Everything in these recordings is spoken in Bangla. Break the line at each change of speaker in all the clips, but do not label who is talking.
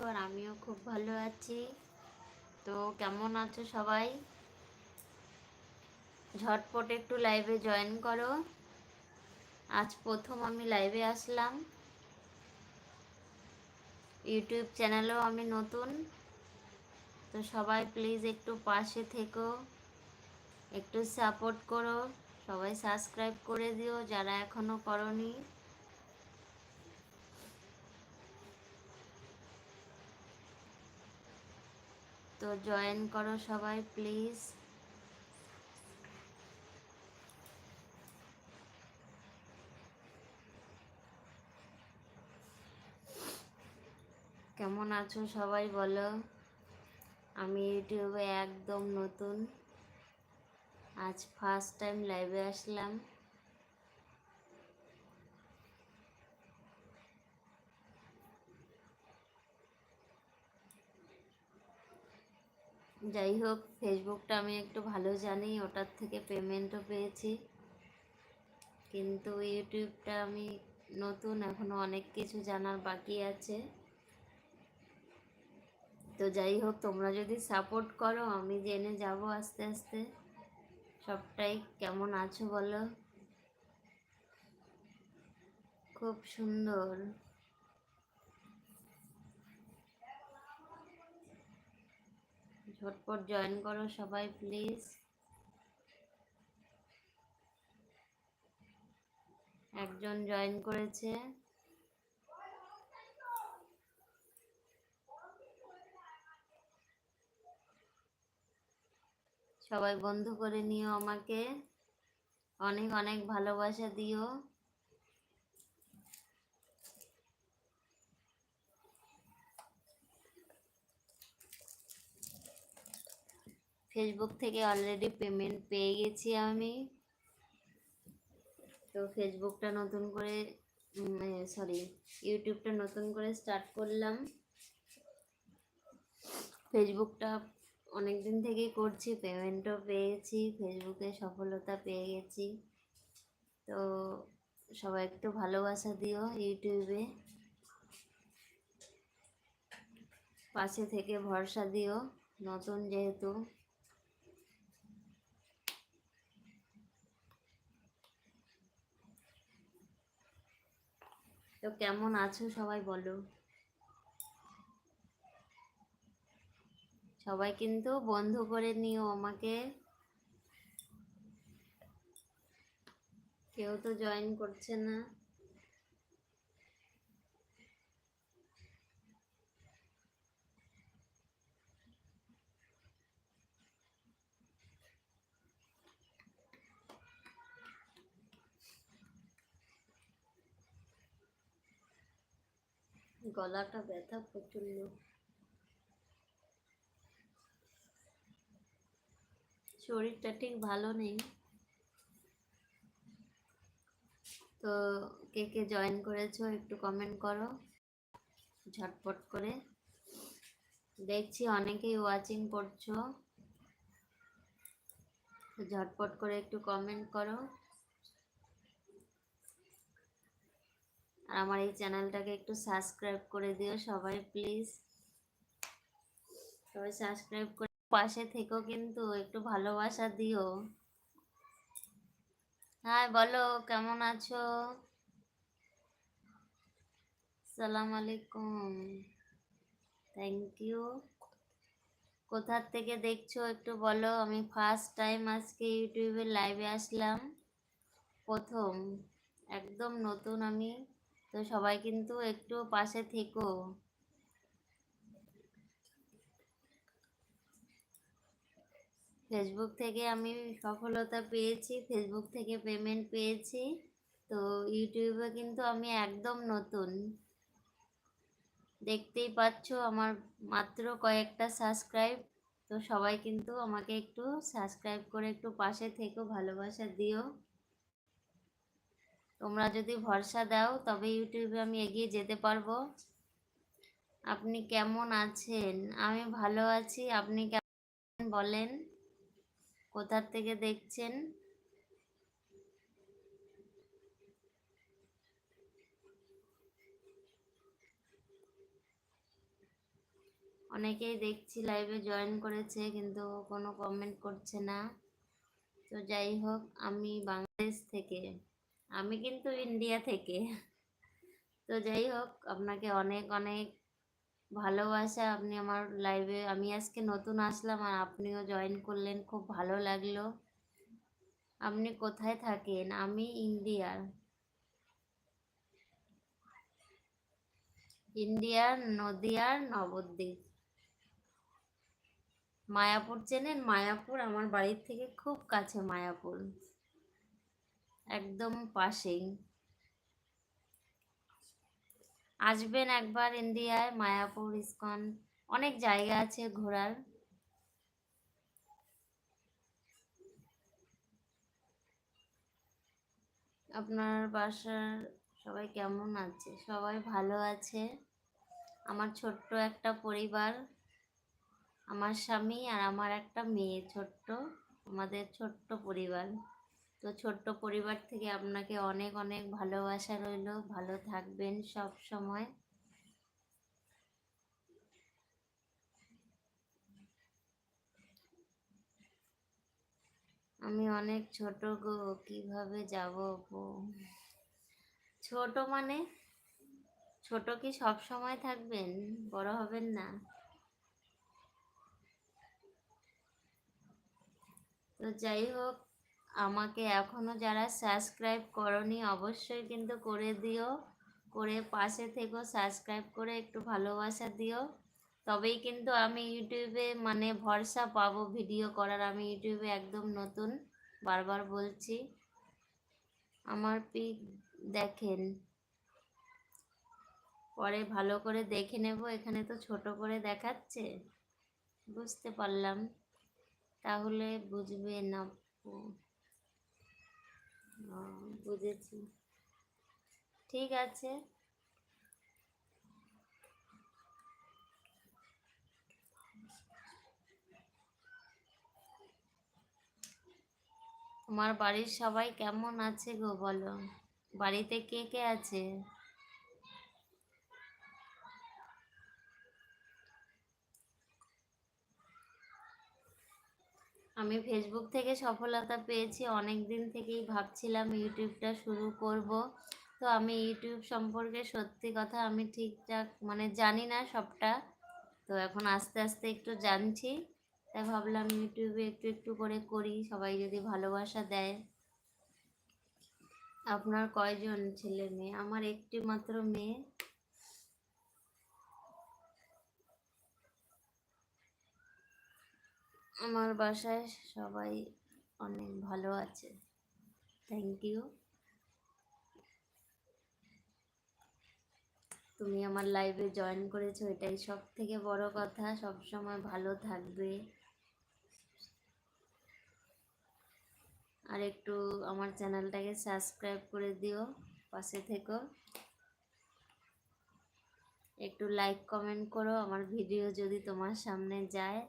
আছো আর আমিও খুব ভালো আছি। তো কেমন আছো সবাই? ঝটপট একটু লাইভে জয়েন করো। আজ প্রথম আমি লাইভে আসলাম। ইউটিউব চ্যানেলেও আমি নতুন। তো সবাই প্লিজ একটু পাশে থেকো। একটু সাপোর্ট করো। সবাই সাবস্ক্রাইব করে দিও যারা এখনও করনি। তো জয়েন করো সবাই প্লিজ কেমন আছো সবাই বলো? আমি ইউটিউবে একদম নতুন। আজ ফার্স্ট টাইম লাইভে আসলাম। যাই হোক, ফেসবুকটা আমি একটু ভালো জানি, ওটার থেকে পেমেন্টও পেয়েছি। কিন্তু ইউটিউবটা আমি নতুন এখনও অনেক কিছু জানার বাকি আছে। তো যাই হোক, তোমরা যদি সাপোর্ট করো, আমি জেনে যাব আস্তে আস্তে। সবটাই কেমন আছো বলো? খুব সুন্দর। ঝটপট জয়েন করো সবাই প্লিজ একজন জয়েন করেছে। সবাই বন্ধু করে নিও আমাকে। অনেক অনেক ভালোবাসা দিও। ফেসবুক থেকে অলরেডি পেমেন্ট পেয়ে গেছি আমি। তো ফেসবুকটা নতুন করে সরি ইউটিউবটা নতুন করে স্টার্ট করলাম। ফেসবুকটা অনেক দিন থেকেই করছি পেমেন্টও পেয়েছি ফেসবুকে সফলতা পেয়ে গেছি। তো সবাই একটু ভালোবাসা দিও ইউটিউবে পাশে থেকে ভরসা দিও, নতুন যেহেতু। তো কেমন আছো সবাই বলো? সবাই কিন্তু বন্ধ করে নিও আমাকে। কেউ তো জয়েন করছে না। গলাটা ব্যথা প্রচণ্ড শরীরটা ঠিক ভালো নেই। তো কে কে জয়েন করেছ একটু কমেন্ট করো। ঝটপট করে। দেখছি অনেকেই ওয়াচিং করছ। ঝটপট করে একটু কমেন্ট করো। আর আমার এই চ্যানেলটাকে একটু সাবস্ক্রাইব করে দিও সবাই, প্লিজ। সবাই সাবস্ক্রাইব করে পাশে থেকো কিন্তু একটু ভালোবাসা দিও। হ্যাঁ বলো, কেমন আছো? সালাম আলাইকুম। থ্যাংক ইউ কোথার থেকে দেখছ একটু বলো? আমি ফার্স্ট টাইম আজকে ইউটিউবে লাইভে আসলাম। প্রথম, একদম নতুন আমি। তো সবাই কিন্তু একটু পাশে থেকো। ফেসবুক থেকে আমি সফলতা পেয়েছি ফেসবুক থেকে পেমেন্ট পেয়েছি। তো ইউটিউবে কিন্তু আমি একদম নতুন। দেখতেই পাচ্ছ আমার মাত্র কয়েকটা সাবস্ক্রাইব তো সবাই কিন্তু আমাকে একটু সাবস্ক্রাইব করে একটু পাশে থেকো, ভালোবাসা দিও। তোমরা যদি ভরসা দাও, তবে ইউটিউবে আমি এগিয়ে যেতে পারব। আপনি কেমন আছেন? আমি ভালো আছি। আপনি কেমন বলেন? কোথার থেকে দেখছেন? অনেকেই দেখছি লাইভে জয়েন করেছে, কিন্তু কোনো কমেন্ট করছে না। তো যাই হোক, আমি বাংলাদেশ থেকে। আমি কিন্তু ইন্ডিয়া থেকে। তো যাই হোক, আপনাকে অনেক অনেক ভালোবাসা। আপনি আমার লাইভে আমি আজকে নতুন আসলাম আর আপনিও জয়েন করলেন, খুব ভালো লাগল। আপনি কোথায় থাকেন? আমি ইন্ডিয়ার ইন্ডিয়ার নদিয়ার নবদ্বীপ মায়াপুর চেনেন? মায়াপুর আমার বাড়ির থেকে খুব কাছে মায়াপুর। একদম পাশেই। আসবেন একবার ইন্ডিয়ায়, মায়াপুর, ইস্কন, অনেক জায়গা আছে ঘোরার। আপনার বাসার সবাই কেমন আছে? সবাই ভালো আছে? আমার ছোট্ট একটা পরিবার, আমার স্বামী আর আমার একটা মেয়ে ছোট্ট, আমাদের ছোট্ট পরিবার। তো ছোট্ট পরিবার থেকে আপনাকে অনেক অনেক ভালোবাসা রইল। ভালো থাকবেন সব সময়। আমি অনেক ছোট গো, কীভাবে যাব গো ছোট মানে? ছোট কি সব সময় থাকবেন? বড় হবেন না। তো যাই হোক আমাকে এখনও যারা সাবস্ক্রাইব করনি অবশ্যই কিন্তু করে দিও। করে পাশে থেকো সাবস্ক্রাইব করে একটু ভালোবাসা দিও। তবেই কিন্তু আমি ইউটিউবে মানে ভরসা পাবো ভিডিও করার। আমি ইউটিউবে একদম নতুন, বারবার বলছি। আমার পিক দেখেন। পরে ভালো করে দেখে নেব। এখানে তো ছোট করে দেখাচ্ছে। বুঝতে পারলাম। তাহলে বুঝবে না বুঝেছি। ঠিক আছে। তোমার বাড়ির সবাই কেমন আছে গো বলো? বাড়িতে কে কে আছে? আমি ফেসবুক থেকে সফলতা পেয়েছি। অনেক দিন থেকেই ভাবছিলাম ইউটিউবটা শুরু করব। তো আমি ইউটিউব সম্পর্কে সত্যি কথা আমি ঠিকঠাক মানে জানি না সবটা। তো এখন আস্তে আস্তে একটু জানছি। তাই ভাবলাম ইউটিউবে একটু একটু করে করি। সবাই যদি ভালোবাসা দেয়। আপনার কয়জন ছেলে মেয়ে? আমার একটি মাত্র মেয়ে। আমার বাসায় সবাই অনেক ভালো আছে। থ্যাংক ইউ তুমি আমার লাইভে জয়েন করেছ, এটাই সব থেকে বড় কথা। সব সময় ভালো থাকবে। আর একটু আমার চ্যানেলটাকে সাবস্ক্রাইব করে দিও, পাশে থেকো। একটু লাইক কমেন্ট করো, আমার ভিডিও যদি তোমার সামনে যায়।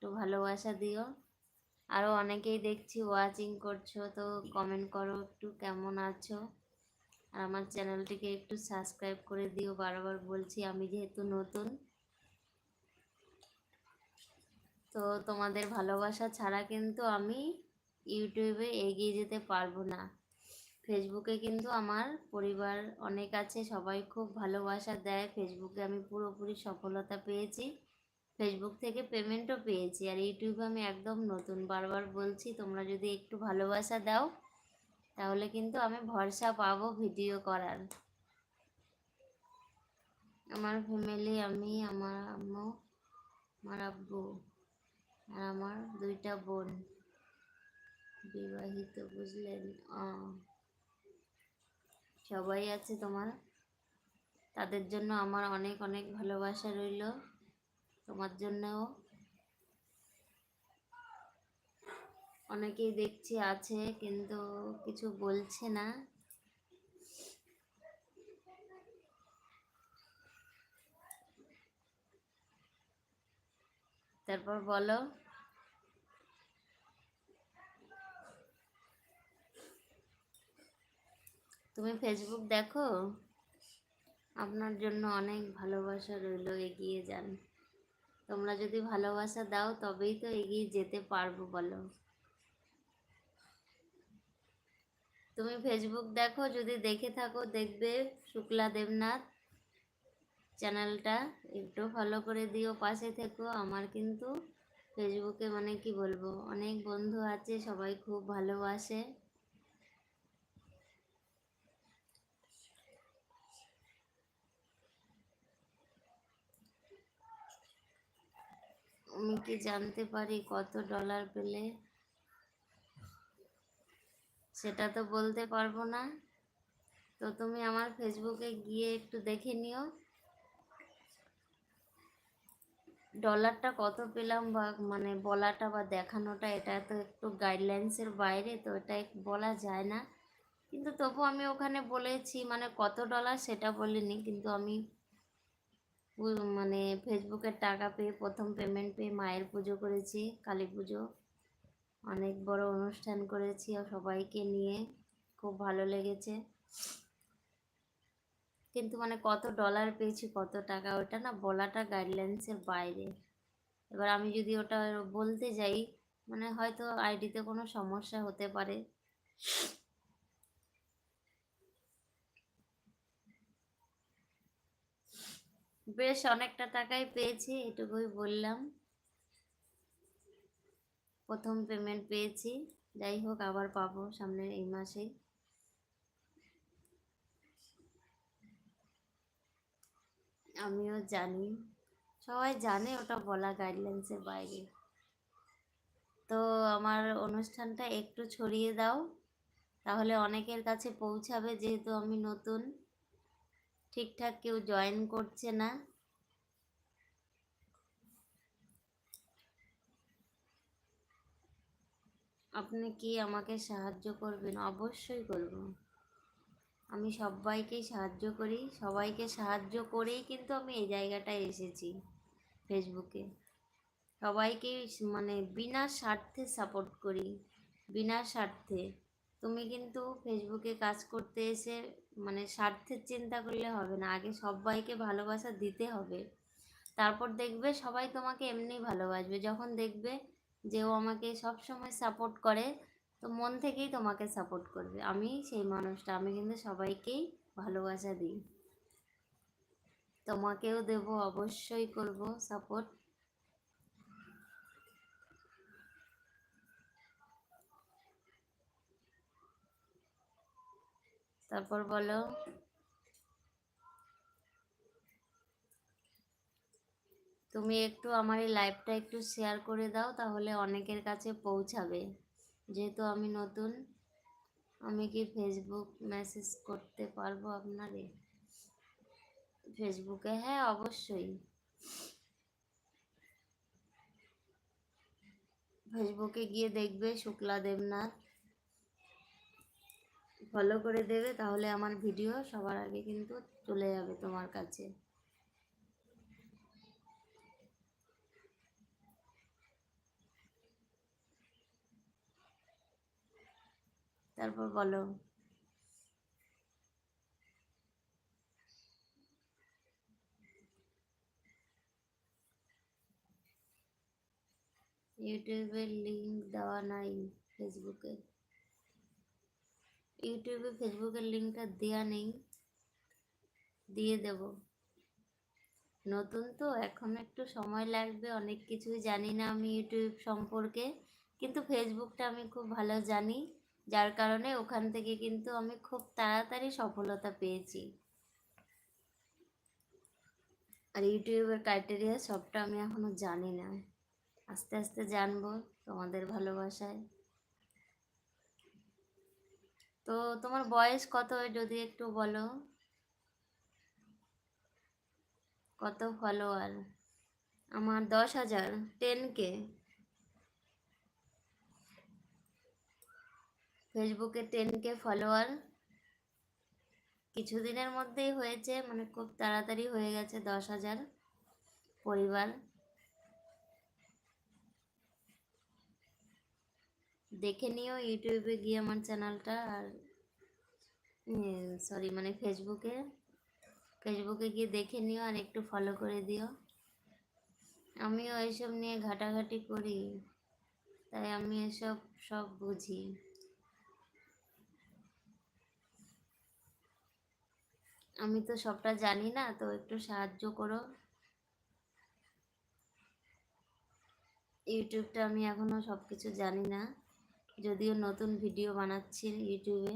একটু ভালোবাসা দিও। আরও অনেকেই দেখছি ওয়াচিং করছ, তো কমেন্ট করো একটু কেমন আছো? আর আমার চ্যানেলটিকে একটু সাবস্ক্রাইব করে দিও, বারবার বলছি আমি যেহেতু নতুন। তো তোমাদের ভালোবাসা ছাড়া কিন্তু আমি ইউটিউবে এগিয়ে যেতে পারব না। ফেসবুকে কিন্তু আমার পরিবার অনেক আছে, সবাই খুব ভালোবাসা দেয়। ফেসবুকে আমি পুরোপুরি সফলতা পেয়েছি। ফেসবুক থেকে পেমেন্টও পেয়েছি। আর ইউটিউবে আমি একদম নতুন। বারবার বলছি, তোমরা যদি একটু ভালোবাসা দাও, তাহলে কিন্তু আমি ভরসা পাবো ভিডিও করার। আমার ফ্যামিলি আমি, আমার আম্মু, আমার আব্বু, আর আমার দুইটা বোন। বিবাহিত, বুঝলেন? সবাই আছে তোমার। তাদের জন্য আমার অনেক অনেক ভালোবাসা রইল। তোমার জন্যও। অনেকেই দেখছি আছে, কিন্তু কিছু বলছে না। তারপর বলো। তুমি ফেসবুক দেখো? আপনার জন্য অনেক ভালোবাসা রইল, এগিয়ে যান। তোমরা যদি ভালোবাসা দাও, তবেই তো এগিয়ে যেতে পারব বলো। তুমি ফেসবুক দেখো, যদি দেখে থাকো, দেখবে শুক্লা দেবনাথ চ্যানেলটা। একটু ফলো করে দিও, পাশে থেকো। আমার কিন্তু ফেসবুকে মানে কি বলব, অনেক বন্ধু আছে, সবাই খুব ভালোবাসে। আমি কি জানতে পারি কত ডলার পেলে? সেটা তো বলতে পারব না। তো তুমি আমার ফেসবুকে গিয়ে একটু দেখে নিও। ডলারটা কত পেলাম বা মানে বলাটা বা দেখানোটা এটা তো একটু গাইডলাইন্সের বাইরে, তো এটা বলা যায় না। কিন্তু তবু আমি ওখানে বলেছি মানে কত ডলার সেটা বলিনি, কিন্তু আমি মানে ফেসবুকের টাকা পেয়ে প্রথম পেমেন্ট পেয়ে মায়ের পুজো করেছি, কালী পুজো। অনেক বড় অনুষ্ঠান করেছি আর সবাইকে নিয়ে খুব ভালো লেগেছে। কিন্তু মানে কত ডলার পেয়েছি, কত টাকা ওটা না বলাটা গাইডলাইন্সের বাইরে। এবার আমি যদি ওটা বলতে যাই মানে হয়তো আইডিতে কোনো সমস্যা হতে পারে। বেশ অনেকটা টাকাই পেয়েছি, এটুকুই বললাম। প্রথম পেমেন্ট পেয়েছি, যাই হোক আবার পাবো সামনের এই মাসেই আমিও জানি, সবাই জানে ওটা বলা গাইডলাইন্সের বাইরে। তো আমার অনুষ্ঠানটা একটু ছড়িয়ে দাও, তাহলে অনেকের কাছে পৌঁছাবে যেহেতু আমি নতুন। ঠিকঠাক কেউ জয়েন করছে না। আপনি কি আমাকে সাহায্য করবেন? অবশ্যই করব। আমি সবাইকেই সাহায্য করি, সবাইকে সাহায্য করেই কিন্তু আমি এই জায়গাটায় এসেছি ফেসবুকে সবাইকেই মানে বিনা স্বার্থে সাপোর্ট করি, বিনা স্বার্থে। তুমি কিন্তু ফেসবুকে কাজ করতে এসে মানে স্বার্থের চিন্তা করলে হবে না। আগে সবাইকে ভালোবাসা দিতে হবে। তারপর দেখবে সবাই তোমাকে এমনি ভালোবাসবে। যখন দেখবে যে ও আমাকে সব সময় সাপোর্ট করে, তো মন থেকেই তোমাকে সাপোর্ট করবে। আমি সেই মানুষটা। আমি কিন্তু সবাইকেই ভালোবাসা দিই। তোমাকেও দেব, অবশ্যই করব সাপোর্ট তারপর বলো। তুমি একটু আমার এই লাইভটা একটু শেয়ার করে দাও, তাহলে অনেকের কাছে পৌঁছাবে। যেহেতু আমি নতুন, আমি কি ফেসবুক মেসেজ করতে পারব আপনারে ফেসবুকে হ্যাঁ অবশ্যই। ফেসবুকে গিয়ে দেখবে শুক্লা দেবনাথ। ফলো করে দেবে, তাহলে আমার ভিডিও সবার আগে কিন্তু চলে যাবে তোমার কাছে। তারপর বলো। ইউটিউবের লিঙ্ক দেওয়া নাই ফেসবুকে ইউটিউবে ফেসবুকের লিঙ্কটা দেওয়া নেই। দিয়ে দেব। নতুন তো, এখন একটু সময় লাগবে, অনেক কিছুই জানি না আমি ইউটিউব সম্পর্কে। কিন্তু ফেসবুকটা আমি খুব ভালো জানি, যার কারণে ওখান থেকে কিন্তু আমি খুব তাড়াতাড়ি সফলতা পেয়েছি। আর ইউটিউবের ক্রাইটেরিয়া সবটা আমি এখনও জানি না। আস্তে আস্তে জানব তোমাদের ভালোবাসায়। তো তোমার বয়স কত যদি একটু বলো? কত ফলোয়ার আমার দশ হাজার টেন কে ফেসবুকে টেন কে ফলোয়ার কিছুদিনের মধ্যেই হয়েছে মানে খুব তাড়াতাড়ি হয়ে গেছে দশ হাজার পরিবার। দেখে নিও ইউটিউবে গিয়ে আমার চ্যানেলটা আর সরি মানে ফেসবুকে ফেসবুকে গিয়ে দেখে নিও আর একটু ফলো করে দিও। আমিও এইসব নিয়ে ঘাটাঘাটি করি, তাই আমি এসব সব বুঝি। আমি তো সবটা জানি না, তো একটু সাহায্য করো। ইউটিউবটা আমি এখনও সব কিছু জানি না। যদিও নতুন ভিডিও বানাচ্ছি ইউটিউবে।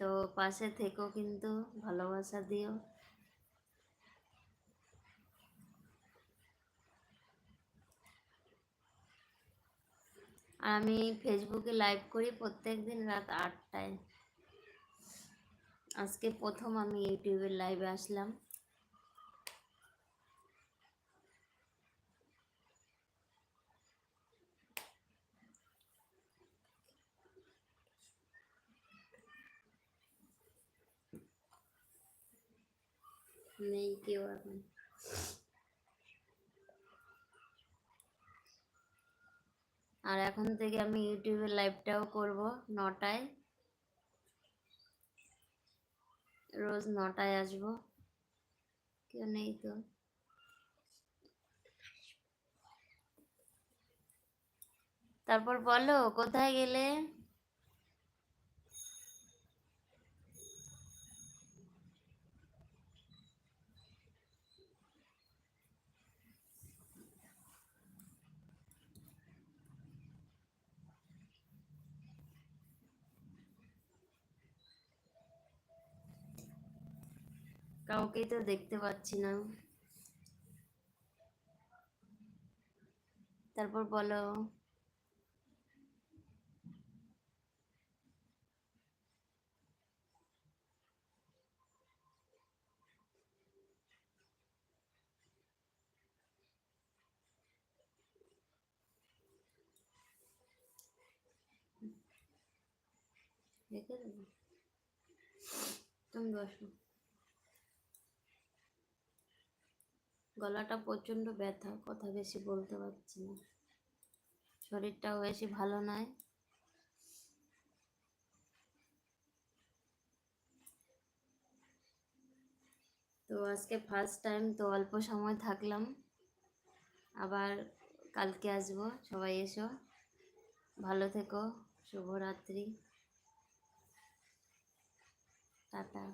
তো পাশে থেকো কিন্তু, ভালোবাসা দিও। আমি ফেসবুকে লাইভ করি প্রত্যেক দিন রাত আটটায়। আজকে প্রথম আমি ইউটিউবের লাইভে আসলাম। নেই কেউ এখন আর এখন থেকে আমি ইউটিউবে লাইভটাও করব নটায়। রোজ নটায় আসব। কেউ নেই তো। তারপর বলো, কোথায় গেলে? কাউকেই তো দেখতে পাচ্ছি না। তারপর বলো। দেবো। তুমি বসো। গলাটা প্রচণ্ড ব্যথা, কথা বেশি বলতে পারছি না। শরীরটাও বেশি ভালো নয়। তো আজকে ফার্স্ট টাইম তো অল্প সময় থাকলাম। আবার কালকে আসব, সবাই এসো। ভালো থেকো, শুভরাত্রি। টাটা।